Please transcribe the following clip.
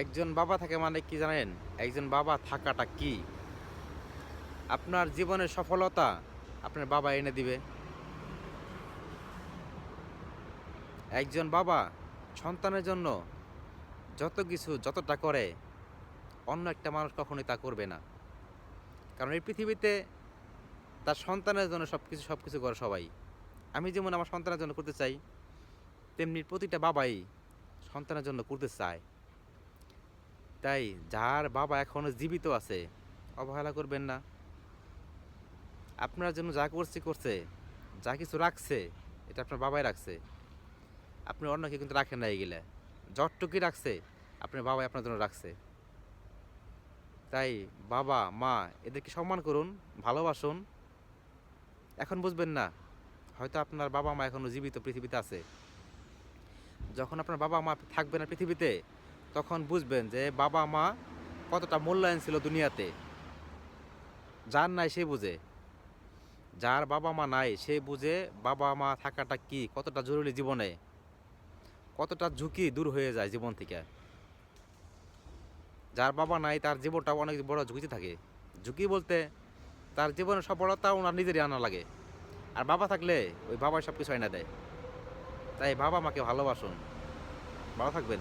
একজন বাবা থাকে মানে কি জানেন? একজন বাবা থাকাটা কি? আপনার জীবনের সফলতা আপনার বাবা এনে দিবে। একজন বাবা সন্তানের জন্য যত কিছু, যতটা করে, অন্য একটা মানুষ কখনোই তা করবে না। কারণ এই পৃথিবীতে তার সন্তানের জন্য সব কিছু সব কিছু করে সবাই। আমি যেমন আমার সন্তানের জন্য করতে চাই, তেমনি প্রতিটা বাবাই সন্তানের জন্য করতে চায়। তাই যার বাবা এখনও জীবিত আছে, অবহেলা করবেন না। আপনার জন্য যা করছে করছে। যা কিছু রাখছে, এটা আপনার বাবাই রাখছে। আপনি অন্যকে কিন্তু রাখেন না এগুলা। যতটুকুই রাখছে, আপনার বাবাই আপনার জন্য রাখছে। তাই বাবা, মা, এদেরকে সম্মান করুন, ভালোবাসুন। এখন বুঝবেন না, হয়তো আপনার বাবা মা এখনও জীবিত পৃথিবীতে আছে। যখন আপনার বাবা মা থাকবে না পৃথিবীতে তখন বুঝবেন যে বাবা মা কতটা মূল্যায়ন ছিল দুনিয়াতে। যার নাই সে বুঝে। যার বাবা মা নাই সে বুঝে বাবা মা থাকাটা কি, কতটা জরুরি জীবনে? কতটা ঝুঁকি দূর হয়ে যায় জীবন থেকে? যার বাবা নাই তার জীবনটা অনেক বড় ঝুঁকিতে থাকে। ঝুঁকি বলতে তার জীবনের সফলতা ওনার নিজেরই আনা লাগে। আর বাবা থাকলে ওই বাবাই সব কিছু আইনা দেয়। তাই বাবা মাকে ভালোবাসুন। ভালো থাকবেন।